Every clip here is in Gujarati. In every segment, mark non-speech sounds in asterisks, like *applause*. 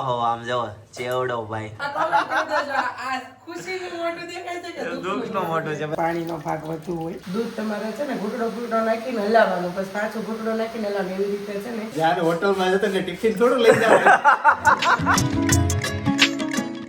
ઓહો આમ જો ચેવડો ભાઈ આ comment કરી દેજો. આ ખુશીનું મોઢું દેખાય છે કે દુઃખ દુઃખનું? મોટું છે પાણીનો ભાગ વધુ હોય દૂધ તમારે છે ને ઘૂંટડો ઘૂંટડો નાખીને હલાવવાનું પછી પાછો ઘૂંટડો નાખીને હલાવવાનું એવી રીતે છે ને જ્યારે હોટલમાં જતો ને ટિફિન થોડું લઈ જવાનું *laughs*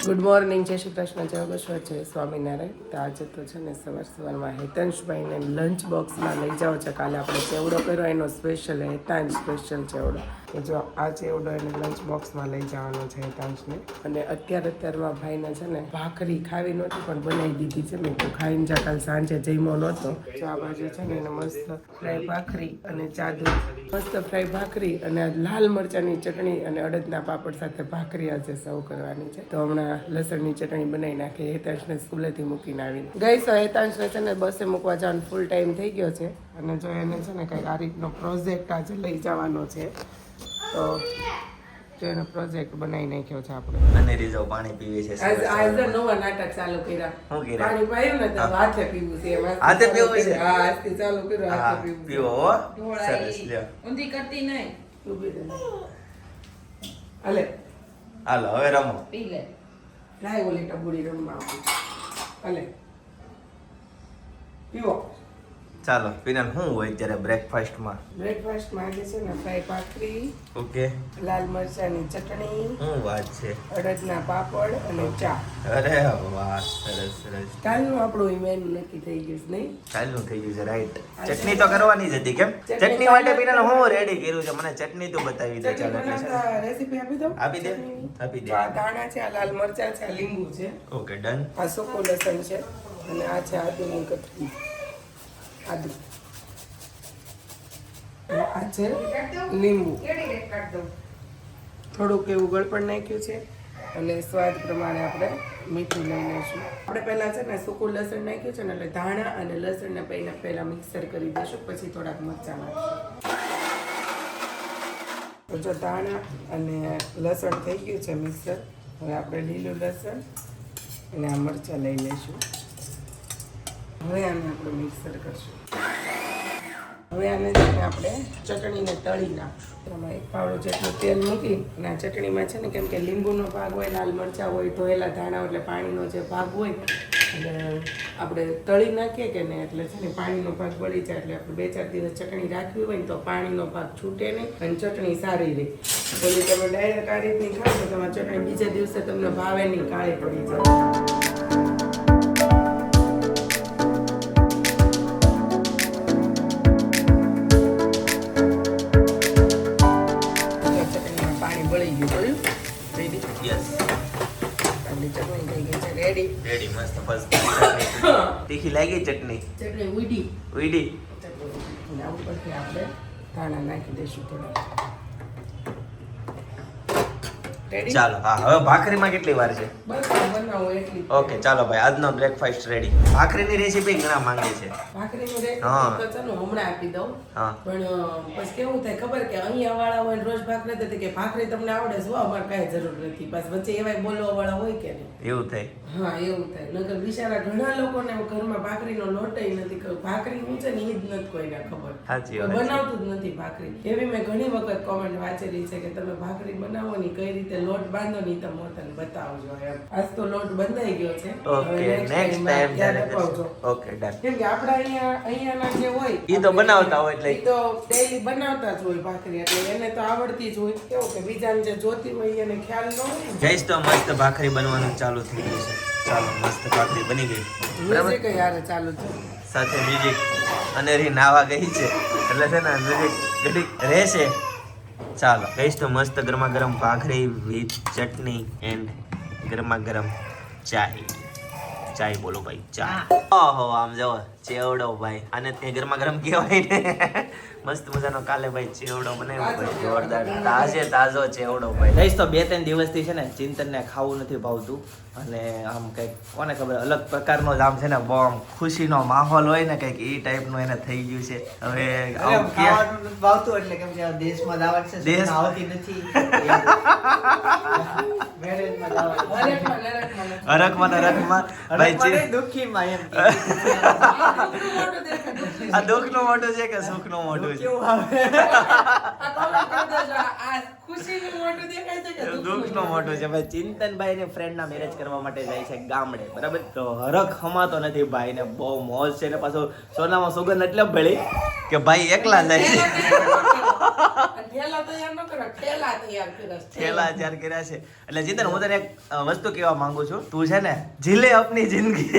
ગુડ મોર્નિંગ જય શ્રી કૃષ્ણ જય બસો જય સ્વામિનારાયણ તો આજે તો છે ને સવાર સવારમાં હેતાંશભાઈને લંચ બોક્સમાં લઈ જાઓ છે. કાલે આપણે ચેવડો કર્યો, એનો સ્પેશિયલ હેતાંશ સ્પેશિયલ ચેવડો. કે જો આ ચેવડો એને લંચ બોક્સમાં લઈ જવાનો છે હેતાંશને. અને અત્યારે અત્યારમાં ભાઈને છે ને ભાખરી ખાવી નહોતી, પણ બનાવી દીધી છે. મેં તો ખાઈને જા કાલ સાંજે જમ્યો નહોતો. જો આ બાજુ છે ને એને મસ્ત ફ્રાય ભાખરી અને ચાદુ મસ્ત ફ્રાય ભાખરી અને લાલ મરચાંની ચટણી અને અડદના પાપડ સાથે ભાખરી આજે સર્વ કરવાની છે. તો હમણાં લસણની ચટણી બનાવી નાખી હેતાંશને સ્કૂલેથી મૂકીને આવીને. ગઈ સો હેતાંશને છે ને બસે મૂકવા જવાનું ફૂલ ટાઈમ થઈ ગયો છે. અને જો એને છે ને કંઈક આ રીતનો પ્રોજેક્ટ આજે લઈ જવાનો છે તો જો એનો પ્રોજેક્ટ બનાવી નાખ્યો છે આપણે. અને રીઝો પાણી પીવે છે આજ આજે નવા નાટક ચાલુ કર્યા. હું કર્યા? પાણી પાયું ને તો હાથે પીવું છે એમાં. હાથે પીવું છે? હા આજથી ચાલુ કર્યો હાથે પીવું પીવો સરસ લ્યો. ઊંધી કરતી નહીં. ઊભી રહે. હાલે. હાલો હવે રમો. પી લે. લાય ઓલી ટબુડી રમવા. હાલે પીવો ચાલો પીનલ શું હોય અત્યારે બ્રેકફાસ્ટમાં બ્રેકફાસ્ટ આજે છે ને ફ્રાય ભાખરી ઓકે. લાલ મરચાની ચટણી શું વાત છે? અડદના પાપડ અને ચા. અરે વાહ સરસ સરસ. કાલનું આપણું મેનુ નક્કી થઈ ગયું છે નહીં? ચાલનું થઈ ગયું છે રાઈટ ચટણી તો કરવાની જ હતી કેમ? ચટણી માટે કાલે હું રેડી કર્યું છે? મને ચટણી તો બતાવી દે ચાલો રેસીપી આપી દો આપી દે આપી દે. આ ધાણા છે આ લાલ મરચાં છે આ લીંબુ છે. ઓકે ડન આ સૂકું લસણ છે અને આ છે આદુની કટકી આદુ. આ છે લીંબુ. થોડુંક એવું ગળપણ નાખ્યું છે અને સ્વાદ પ્રમાણે આપણે મીઠું લઈ લઈશું. આપણે પહેલાં છે ને સૂકું લસણ નાખ્યું છે ને એટલે ધાણા અને લસણને પહેલાં પહેલાં મિક્સર કરી દઈશું પછી થોડાક મરચાં નાખીશું. જો ધાણા અને લસણ થઈ ગયું છે મિક્સર, હવે આપણે લીલું લસણ અને આ મરચાં લઈ લઈશું. હવે આને આપણે મિક્સર કરશું. હવે આને આપણે ચટણીને તળી નાખશું. એમાં એક પાવડો જેટલું તેલ મૂકી અને આ ચટણીમાં છે ને કેમ કે લીંબુનો ભાગ હોય લાલ મરચાં હોય, ધોયેલા ધાણા એટલે પાણીનો જે ભાગ હોય એટલે આપણે તળી નાખીએ કે ને એટલે છે ને પાણીનો ભાગ બળી જાય એટલે આપણે બે ચાર દિવસ ચટણી રાખવી હોય ને તો પાણીનો ભાગ છૂટે નહીં અને ચટણી સારી રહે. પછી તમે ડાયરેક્ટ આ રીતની ખાવ તો તમારી ચટણી બીજા દિવસે તમને ભાવે નહીં, કાળી પડી જાય. મસ્ત ફર્સ્ટ તીખી લાગી ચટણી ચટણી ઉડી ઉડી ઉપરથી આપણે ધાણા નાખી દઈશું થોડા. ચાલો હા હવે ભાખરીમાં કેટલી વાર છે? ઓકે ચાલો ભાઈ આજનો બ્રેકફાસ્ટ રેડી ભાખરીની રેસીપી ઘણા માંગે છે. ભાખરીની હમણાં આપી દઉં. હા. પણ પછી કેવું થાય ખબર કે અહીંયા વાળા હોય રોજ ભાખરી થતી કે ભાખરી તમને આવડે છે હો, અમારે કાંઈ જરૂર નથી. બસ વચ્ચે એવાય બોલવા વાળા હોય કે નહીં? એવું થાય. હા એવું થાય. નકર બિચારા ઘણા લોકોને ઘરમાં ભાખરીનો લોટ નથી. ભાખરી હું છે ને એ જ નથી કોઈને ખબર. બનાવતું જ નથી ભાખરી. એવી મેં ઘણી વખત કોમેન્ટ વાંચેલી છે કે તમે ભાખરી બનાવો ને કઈ રીતે લોટ બાંધો નહીં તમે તને બતાવજો એમ. આજ તો લોટ બંધાઈ ગયો છે. ઓકે નેક્સ્ટ ટાઈમ ત્યારે અપાવજો. ઓકે ડન કેમ કે આપડા અહીંયા અહીંયાના જે હોય ઈ તો બનાવતા હોય એટલે- ઈ તો ડેલી બનાવતા જ હોય ભાખરી એટલે એને તો આવડતી જ હોય. કેવું કે બીજાને જે જોતી હોય એને ખ્યાલ ન હોય જઈશ તો મસ્ત ભાખરી બનવાનું ચાલુ થઈ ગયું છે. ચાલો મસ્ત ભાખરી બની ગઈ. બરાબર? Music યાર ચાલુ છે. સાથે મ્યુઝિક અને રી નાવા ગઈ છે. એટલે છે ને મ્યુઝિક ઘડીક રહેશે. ચાલો ગઈશ તો મસ્ત ગરમા ગરમ ભાખરી વિથ ચટણી એન્ડ ગરમા ગરમ ચાય. ચાય બોલો ભાઈ ચા ઓહો આમ જાવ ચેવડો ભાઈ. અને ત્યાં ગરમા ગરમ કહેવાય ને. મસ્ત મજાનો કાલે ભાઈ ચેવડો બનાવ્યો ભાઈ. જોરદાર તાજે તાજો ચેવડો ભાઈ. લઈશ તો બે ત્રણ દિવસથી છે ને ચિંતનને ખાવું નથી ભાવતું. અને આમ કંઈક કોને ખબર અલગ પ્રકારનો જ આમ છે ને બહુ આમ ખુશીનો માહોલ હોય ને કંઈક એ ટાઈપનું એને થઈ ગયું છે. હવે ભાવતું એટલે કેમ કે આ દેશમાં દાવત છે દેશ- આવતી નથી. ને ભાઈ દુઃખીમાં એમ. આ દુઃખનું મોટું છે કે સુખનું મોઢું છે. કેવું આવે? મોટું દેખાય છે ભાઈ ચિંતનભાઈ ને ફ્રેન્ડ ના મેરેજ કરવા માટે જાય છે ગામડે. બરાબર? તો હરખ હમાતો નથી ભાઈ ને બહુ મોજ છે. ને પાછો સોનામાં સુગંધ એટલે ભળી કે ભાઈ એકલા જાય. છે. થેલા ચાર કર્યા છે. એટલે ચિંતન હું તને એક વસ્તુ કહેવા માંગુ છું. તું છે ને જીલે અપની જિંદગી.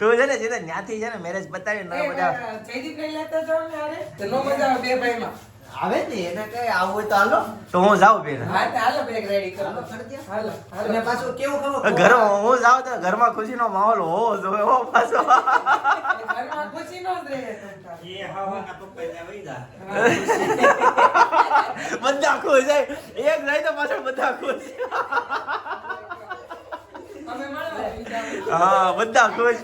તું છે ને ચિંતન ન્યાથી છે ને મેરેજ બતાવી ના મજા જયદીપ લઈ લેતા જાઓ ને અરે તો નો મજા આવે બે ભાઈમાં. આવે ને એને કઈ આવું હોય તો હાલો. તો હું જાઉં બેન. હા, તો હાલો બેગ રેડી કરો. હાલો. અને પાછું કેવું ખબર? ઘર હું જાઉં તો ઘરમાં ખુશીનો માહોલ હોવો જોઈએ હો પાછો. ઘરમાં ખુશી નો જ રહે જા. બધા ખુશ જાય એક જાય તો પાછળ બધા ખુશ. હા બધા ખુશ.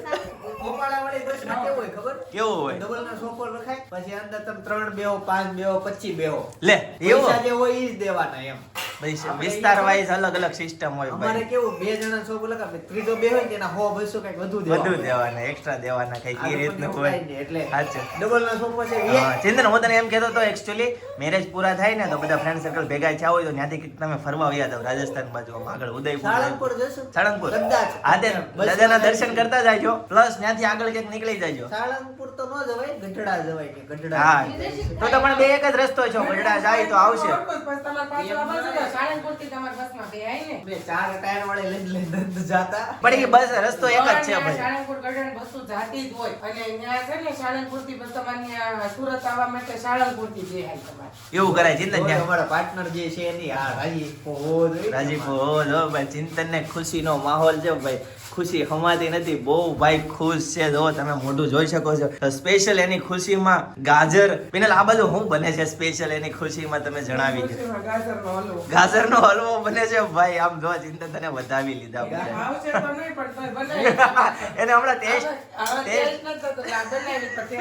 કેવું હોય ખબર? કેવું હોય? ડબલ ના સોફો લખાય પછી અંદર તમે ત્રણ બેહો પાંચ બેહો પચીસ બેહો. લે એવું. જે હોય એ જ દેવાના એમ. વિસ્તાર વાઇઝ અલગ અલગ સિસ્ટમ હોય અમારે કેવું બે જણા સો બોલે કે ત્રીજો બે હોય તેના હો બસો કંઈક વધુ વધુ દેવાના. દેવાના એક્સ્ટ્રા દેવાના કઈ એ રીતનું હોય. એટલે. સાચું. ડબલ ના સોફો છે એ ચિંતન હું તને એમ કહેતો હતો એકચ્યુઅલી મેરેજ પૂરા થાય ને તો બધા ફ્રેન્ડ સર્કલ ભેગા થયા હોય તો ત્યાંથી તમે ફરવા આવ્યા તો રાજસ્થાન બાજુ આગળ ઉદયપુર સાળંગપુર જશું? સાળંગપુર. કદાચ હા દાદાના દર્શન કરતા જાયજો પ્લસ ત્યાંથી આગળ ક્યાંક નીકળી જાયજો સાળંગપુર તો ન જવાય ગઢડા જવાય કે ગઢડા. હા. તો તો પણ બે એક જ રસ્તો છો ગઢડા જાય તો આવશે. આ પણ એ બસ રસ્તો એક જ છે ભાઈ. સાળંગપુર ગઢડા બસો જાતી જ હોય. અને ત્યાં છે ને સાળંગપુરથી બસ તમારે સુરત આવવા માટે સાળંગપુરથી જે હાલ તમારે. એવું કરાય ચિંતન અમારા પાર્ટનર જે છે એની હા રાજી હો જોઈ. રાજીપો હો ભાઈ. ચિંતન ને ખુશીનો માહોલ છે ભાઈ. ખુશી હમાતી નથી. બહુ ભાઈ ખુશ છે. જો તમે મોઢું જોઈ શકો છો. સ્પેશિયલ એની ખુશીમાં ગાજર. પિનલ આ બધું હું બને છે સ્પેશિયલ એની ખુશીમાં તમે જણાવી દો. ગાજર નો હલવો. બને છે. ભાઈ આમ જો ચિંતન તને વધાવી લીધા. *laughs* એને હમણાં ટેસ્ટ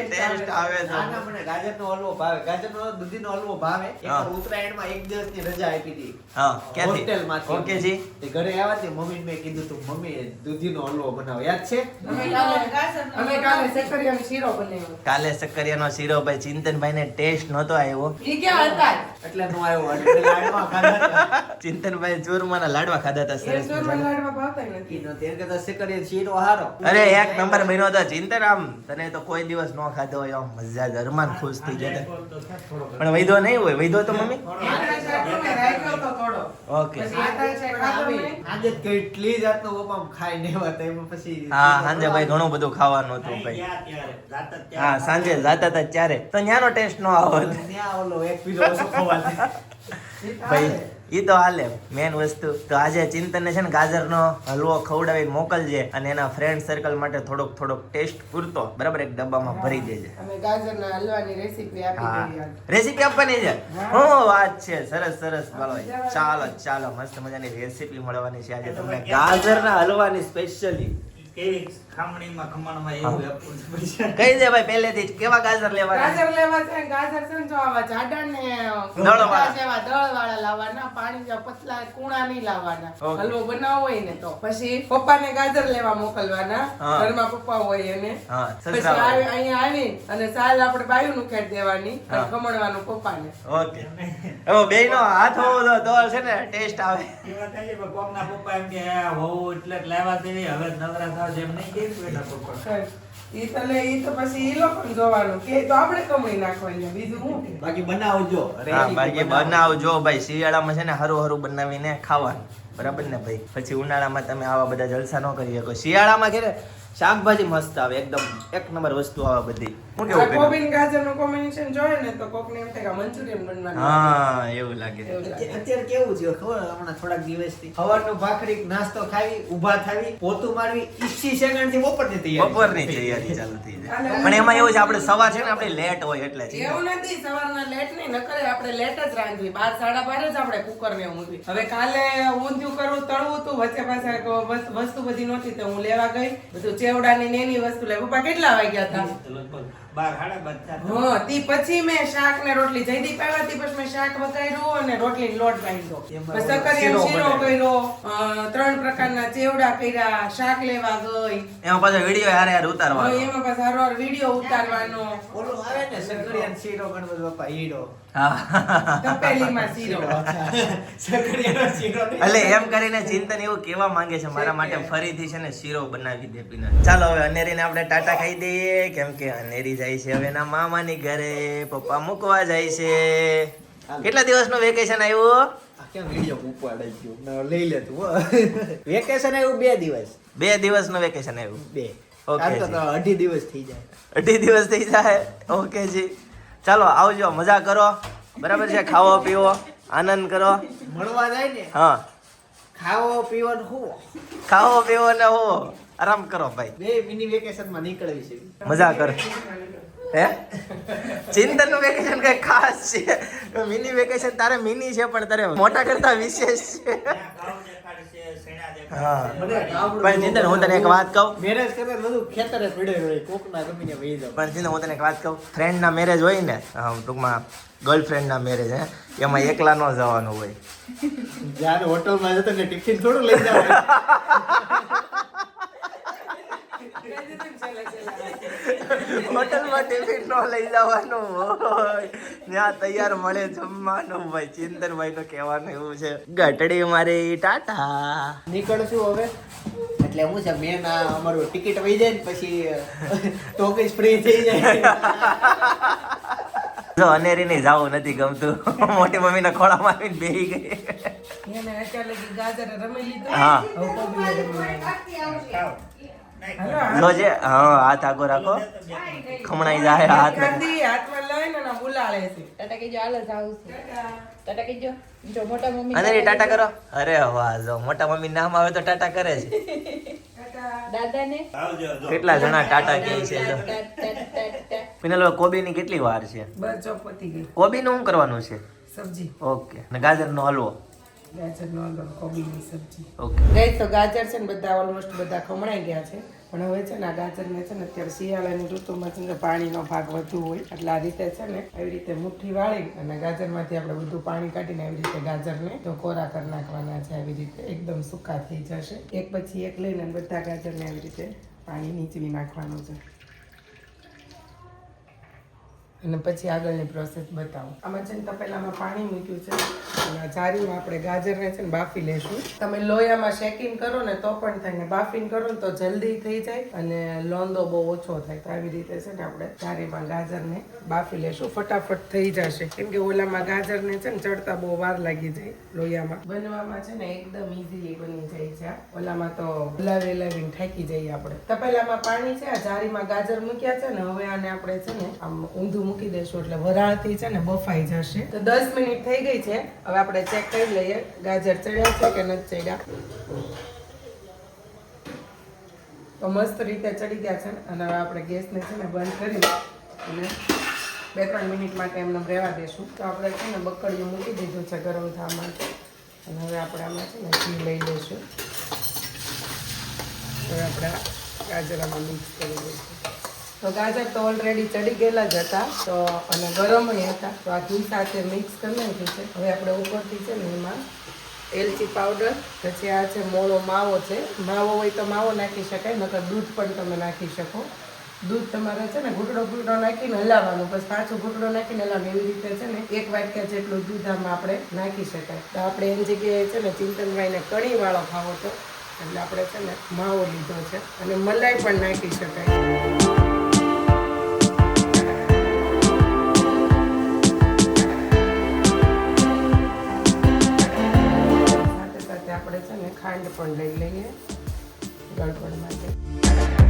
ટેસ્ટ આવે. ના, ના, છે ગાજર નો હલવો ભાવે. ગાજરનો દૂધીનો હલવો ભાવે. ઉત્તરાયણમાં એક એક દિવસની રજા આપી હતી. હા ક્યાંથી. ઓકે જી ઘરે આવ્યા તે મમ્મી મેં કીધું તું મમ્મી દૂધીનો હલવો બનાવો. યાદ છે? અમે કાલે કાલે શીરો બનાવ્યો. કાલે સક્કરિયાનો શીરો ભાઈ ચિંતનભાઈ ને ટેસ્ટ નહોતો આવ્યો. ઈ ક્યાં હતા? એટલે નો આવ્યો એટલે લાડવા ખાધા ચિંતનભાઈ ચૂરમાના લાડવા ખાધા હતા સરસ ચોરમાં મજાના. લાડવા ભાવતાય નથી. ઈ નહોતી. એને કરતા શેકરિયા શીરો હારો અરે એક નંબર બન્યો હતો ચિંતન આમ તને તો કોઈ દિવસ ન ખાધો હોય આમ મજા અરમાન ખુશ થઈ જતા પણ વૈધો નહીં હોય વૈધો તો મમ્મી. ઓકે. આજે કેટલી જાતનો ખાઈ ને એમાં પછી હા સાંજે ભાઈ ઘણું બધું ખાવાનું હતું ભાઈ હા સાંજે જાતા હતા ત્યારે તો ન્યાનો ટેસ્ટ નો આવત ત્યાં ઓલો એક પીલો ઓછો. ભાઈ એ તો હાલે. મેન વસ્તુ તો આજે ચિંતનને છે ને ગાજરનો હલવો ખવડાવીને મોકલજે અને એના ફ્રેન્ડ સર્કલ માટે થોડોક થોડોક ટેસ્ટ પૂરતો. બરાબર? એક ડબ્બામાં ભરી દેજે. અમે ગાજરના હલવાની રેસીપી આપી હા. રેસીપી આપવાની છે? હું. વાત છે. સરસ સરસ. બોલો ચાલો ચાલો. મસ્ત મજાની રેસીપી મળવાની છે આજે તમને. ગાજરના હલવાની સ્પેશિયલી કેવી ખમણીમાં ખમણમાં એવું આપવું કહી દે ભાઈ પહેલેથી જ. કેવા ગાજર લેવાના? ગાજર લેવા છે ગાજર છે ને જો આવા જાડા ને દળવાળા. જેવા દળવાળા લાવવાના પાણી જેવા પતલા કુણા નહીં લાવવાના. હલવો બનાવવો હોય ને તો. પછી પપ્પાને ગાજર લેવા મોકલવાના. ઘરમાં પપ્પા હોય એને. પછી અહીંયા આવી અને સાલ આપણે બાયું નું ખેડ દેવાની અને. ખમણવાનું પપ્પાને. ઓકે. હવે બે નો હાથ હોવો તો તો છે ને ટેસ્ટ આવે. એવા પણ કોકના પપ્પા એમ કે હોવું એટલે લાવવા દેવી હવે નવરા થાવ છે એમ નહીં કે બેટા પપ્પા. ઈ તો લે ઈ તો પછી ઈ લોકોને જોવાનું કે તો આપણે કમાઈ નાખવાની બીજું હું બાકી બનાવજો. હા બાકી બનાવજો. ભાઈ. શિયાળામાં છે ને હરું હરું બનાવીને ખાવાનું. બરાબર ને ભાઈ? પછી ઉનાળામાં તમે આવા બધા જલસા ન કરી શકો. શિયાળામાં કે શાકભાજી મસ્ત આવે એકદમ એક નંબર વસ્તુ આવે બધી. શું કેવું પેલા? કોબી કોમ્બિનેશન જોઈએ ને તો કોકને એમ થાય કે મંચુરિયન બનવાનું હા એવું લાગે. અત્યારે અત્યારે કેવું છે ખબર હમણાં થોડાક દિવસથી સવારનું ભાખરી નાસ્તો ખાવી ઊભા થાવી પોતું મારવી ઈસી સેકન્ડથી બપોરની તૈયારી બપોરની તૈયારી ચાલુ થઈ જાય. પણ એમાં એવું છે આપણે સવાર છે ને આપણે લેટ હોય એટલે એવું નથી સવારના લેટ નહીં નકરે આપણે લેટ જ રાંધવી. બાર સાડા બાર જ આપણે કુકર ને મૂકી હવે કાલે ઊંધિયું કરવું તળવું તું વચ્ચે પાછા વસ્તુ બધી નહોતી તો હું લેવા ગઈ. બધું ચેવડા ની ને એની વસ્તુ લે પપ્પા કેટલા વાગ્યા હતા? તો લગભગ બાર સાડા બાર થયા. હા તી પછી મેં શાક ને રોટલી જયદીપ આવ્યા તી પછી મેં શાક વઘાર્યું અને રોટલી લોટ બાંધ્યો. સક્કરિયાનો શીરો શીરો કર્યો ત્રણ પ્રકારના ચેવડા કર્યા શાક લેવા ગઈ. એમાં પાછો વીડિયો યાર યાર ઉતારવાનો. એમાં પાછો હરવાર વીડિયો ઉતારવાનો. ઓલું આવે ને સક્કરિયાનો શીરો ગણપતિ બાપા હીરો. હા. તપેલીમાં શીરો. સક્કરિયાનો શીરો નહીં. એટલે એમ કરીને ચિંતન એવું કેવા માંગે છે મારા માટે ફરીથી છે ને શીરો બનાવી દે પીના ચાલો હવે અનેરીને આપણે ટાટા ખાઈ દઈએ કેમ કે અનેરી જાય છે. હવે એના મામાની ઘરે પપ્પા મૂકવા જાય છે. કેટલા દિવસનું વેકેશન આવ્યું? લઈ લે તું વેકેશન આવ્યું બે દિવસ. બે દિવસનું વેકેશન આવ્યું? બે. ઓકે અઢી દિવસ થઈ જાય. અઢી દિવસ થઈ જાય? ઓકે જી. ચાલો આવજો. મજા કરો. બરાબર છે? ખાવો પીવો. આનંદ કરો. મળવા જાય ને? હા. ખાવો પીવો ખાવો પીવો ને હો આરામ કરો ભાઈ. બે મિની વેકેશનમાં નીકળવી છે. મજા કર. હે? ચિંતનનું વેકેશન કઈ ખાસ છે? મિની વેકેશન તારે મિની છે પણ તારે મોટા કરતા વિશેષ છે. પણ ચિંતન હું તને એક વાત કહું. મેરેજ કરે બધું ખેતરે પડ્યો હોય કોક ના ગમીને વહી જાવ પણ ચિંતન હું તને એક વાત કહું. ફ્રેન્ડ ના મેરેજ હોય ને ટૂંકમાં ગર્લફ્રેન્ડ ના મેરેજ હે એમાં એકલા ન જવાનું હોય. જ્યારે હોટલ જતો ને ટિફિન થોડું લઈ જાવ હોટલમાં ટિફિન નો લઈ જવાનું હોય. ત્યાં તૈયાર મળે જમવાનું ભાઈ ચિંતનભાઈ નું કહેવાનું એવું છે. ગટડી મારી ટાટા. નીકળશું હવે. એટલે હું છે મેન અમારું ટિકિટ વહી જાય ને પછી ટોકીસ ફ્રી થઈ જાય. જો અનેરી ને જવું નથી ગમતું. મોટી મમ્મીના ખોળામાં આવીને બેહી ગઈ. હા. કોબી જોજે હા હાથ આગો રાખો. ખમણાઈ જાય હાથ હાથમાં લઈને ને બુલાડે છે. ટાટા કીજો હાલો જાઉં છું. ટાટા. કીજો જો મોટા મમ્મી અનેરી ટાટા કરો. અરે વાહ જો મોટા મમ્મી નામ આવે તો ટાટા કરે છે. ને. કેટલા જણા ટાટા કે છે જો. પિનલ કોબીની કેટલી વાર છે? બસ જો પતી ગઈ. કોબીનું શું કરવાનું છે? સબ્જી. ઓકે. ને ગાજરનો હલવો? ગાજરનો હલવો કોબીની સબ્જી. ઓકે. ગઈ તો ગાજર છે ને બધા ઓલમોસ્ટ બધા ખમણાઈ ગયા છે. પણ હવે છે ને આ ગાજરને છે ને અત્યારે શિયાળાની ઋતુમાં છે ને પાણીનો ભાગ વધુ હોય એટલે આ રીતે છે ને એવી રીતે મુઠ્ઠી વાળી અને ગાજરમાંથી આપણે બધું પાણી કાઢીને આવી રીતે ગાજરને તો કોરા નાખવાના છે, આવી રીતે એકદમ સૂકા થઈ જશે. એક પછી એક લઈને બધા ગાજરને આવી રીતે પાણી નીચવી નાખવાનું છે. અને પછી આગળની પ્રોસેસ બતાવું. આમાં છે ને તપેલામાં પાણી મૂક્યું છે. અને જારીમાં આપણે ગાજરને છે ને બાફી લેશું. તમે લોયામાં શેકિંગ કરો ને તો પણ થાય ને બાફીને કરો ને તો જલ્દી થઈ જાય અને લોંદો બહુ ઓછો થાય. તો આવી રીતે છે ને આપણે જારીમાં ગાજરને બાફી લેશું. ફટાફટ થઈ જશે. કેમ કે ઓલામાં ગાજરને છે ને ચડતા બહુ વાર લાગી જાય લોયામાં. બનવામાં છે ને એકદમ ઇઝીલી બની જાય છે. ઓલામાં તો હલાવી હલાવીને થાકી જઈએ આપણે. તપેલામાં પાણી છે, આ જારીમાં ગાજર મૂક્યા છે ને હવે આને આપણે છે ને આમ ઊંધું મૂકી દઈશું એટલે વરાળથી છે ને બફાઈ જશે. તો દસ મિનિટ થઈ ગઈ છે. હવે આપણે ચેક કરી લઈએ, ગાજર ચડ્યા છે કે નથી ચડ્યા. તો મસ્ત રીતે ચડી ગયા છે અને હવે આપણે ગેસને છે ને બંધ કરી અને બે ત્રણ મિનિટ માટે એમને રહેવા દેશું. તો આપણે છે ને બકડીયું મૂકી દીધું છે ગરમ થવા અને હવે આપણે આમાં છે ને ઘી લઈ લઈશું. હવે આપણે ગાજરામાં મિક્સ કરી દઈશું તો ગાજર તો ઓલરેડી ચડી ગયેલા જ હતા. તો અને ગરમ હતા. તો આ ઘી સાથે મિક્સ કરી નાખ્યું છે. હવે આપણે ઉપરથી છે ને એમાં એલચી પાવડર પછી આ છે મોળો માવો છે. માવો હોય તો માવો નાખી શકાય, નકર દૂધ પણ તમે નાખી શકો. દૂધ તમારે છે ને ઘૂંટડો ઘૂંટડો નાખીને હલાવવાનું. પછી પાછું ઘૂંટડો નાખીને હલાવવાનું. એવી રીતે છે ને એક વાટકા જેટલું દૂધ આમાં આપણે નાખી શકાય. તો આપણે એની જગ્યાએ છે ને ચિંતનભાઈને કણીવાળો ખાવો તો એટલે આપણે છે ને માવો લીધો છે. અને મલાઈ પણ નાખી શકાય. આપણે છે. ને ખાંડ પણ લઈ લઈએ. ગળપણ માટે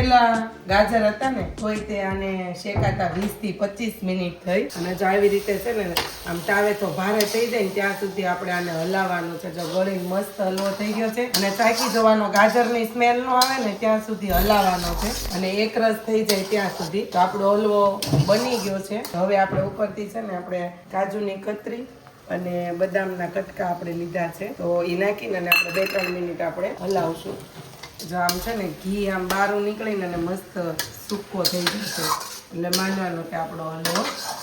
પેલા ગાજર હતા ને કોઈ તે આને શેકાતા વીસથી પચીસ મિનિટ થઈ. અને જો આવી રીતે છે ને, આમ તાવે તો ભારે થઈ જાય ને, ત્યાં સુધી આપણે આને હલાવવાનું છે. જો ગળી મસ્ત હલવો થઈ ગયો છે. અને ચાકી જવાનો ગાજરની સ્મેલ નો આવે ને, ત્યાં સુધી હલાવવાનો છે. અને એક રસ થઈ જાય ત્યાં સુધી. તો આપણો હલવો બની ગયો છે. હવે આપણે ઉપરથી છે ને, આપણે કાજુની કતરી અને બદામના કટકા આપણે લીધા છે. તો એ નાખીને આપણે બે ત્રણ મિનિટ આપણે હલાવશું. જો આમ છે ને ઘી આમ બહારું નીકળીને મસ્ત સૂકો થઈ જશે. એટલે માનવાનું કે આપણો હલવો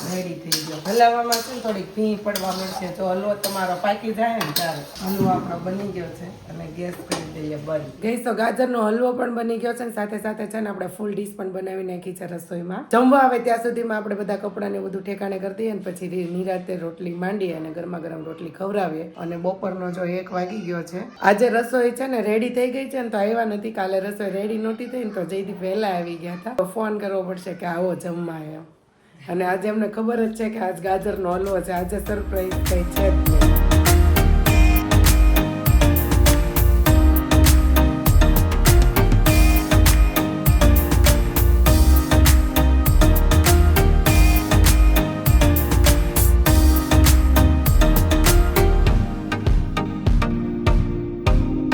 રેડી થઈ ગયો. હલાવવામાં છે થોડીક ભી પડવા મળશે જો હલવો તમારો પાકી જાય ને ત્યારે હલવો આપણો બની ગયો છે. અને ગેસ કરી દઈએ બંધ. ગેસ તો ગાજરનો હલવો પણ બની ગયો છે ને સાથે સાથે છે ને આપણે ફૂલ ડીશ પણ બનાવી નાખી છે રસોઈમાં. જમવા આવે ત્યાં સુધીમાં આપણે બધા કપડાને બધું ઠેકાણે કરી દઈએ ને પછી નિરાતે રોટલી માંડીએ અને ગરમા ગરમ રોટલી ખવડાવીએ. અને બપોરનો જો એક વાગી ગયો છે, આજે રસોઈ છે ને રેડી થઈ ગઈ છે ને તો આવ્યા નથી. કાલે રસોઈ રેડી નહોતી થઈ ને તો જયથી વહેલા આવી ગયા હતા. ફોન કરવો પડશે કે આવો જમવા એમ. અને આજે અમને ખબર જ છે કે આજ ગાજરનો હલવો છે. આજે સરપ્રાઈઝ કઈ છે જ